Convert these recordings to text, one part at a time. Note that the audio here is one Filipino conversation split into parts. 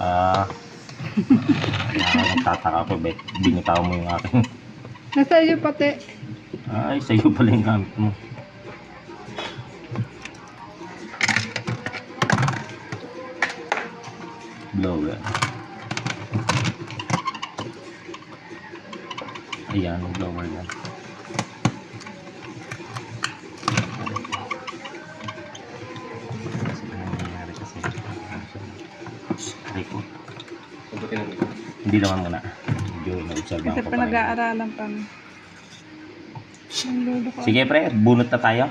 Ah. uh, nagtataka ko, bet. Binitaw mo yung akin. Nasa iyo pati. Ay, sa'yo pala yung gamit mo. Blower. Ayan, blower yan. Ko. Hindi naman muna. Medyo na-observe Kasi ako pa rin. pinag-aaralan pa. Ko. Sige pre, bunot na tayo.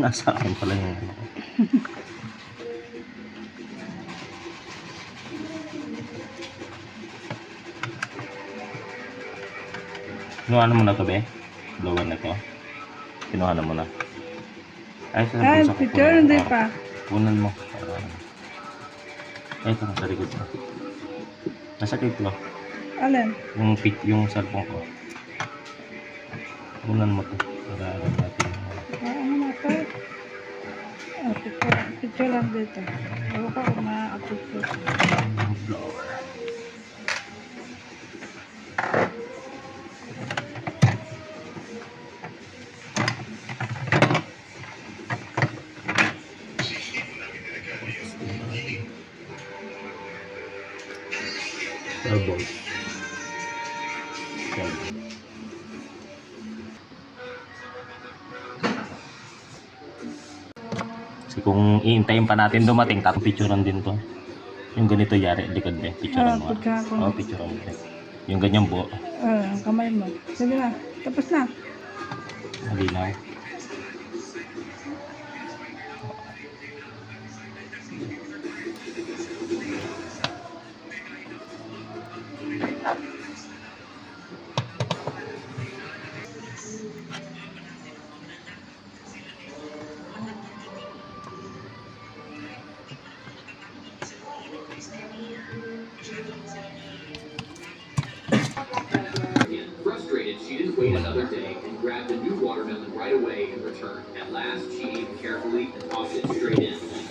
Nasa akin pala yung ano. Kinuha na mo na to, be? Blower na to. Kinuha na mo na. Ay, sa Ay, bulsa ko. picture kunin. hindi Ah, pa. Kunan mo. Para. Ay, ito, nasa likod ko. Nasa likod ko. Alin? Yung, pic, yung cellphone ko. Kunan mo to. Para alam picture lang dito. Ewan ko kung na-upload ko. Blower. Elbow. Kasi kung iintayin pa natin dumating, tapos picturean din to. Yung ganito yari, likod be, picturean Ah, mo. pagka ako. Oo, picturean mo. Yung ganyan buo, Ah, kamay mo. Sige na. Tapos na. malinaw. Another day and grabbed a new watermelon right away in return. At last, she it carefully and tossed it straight in.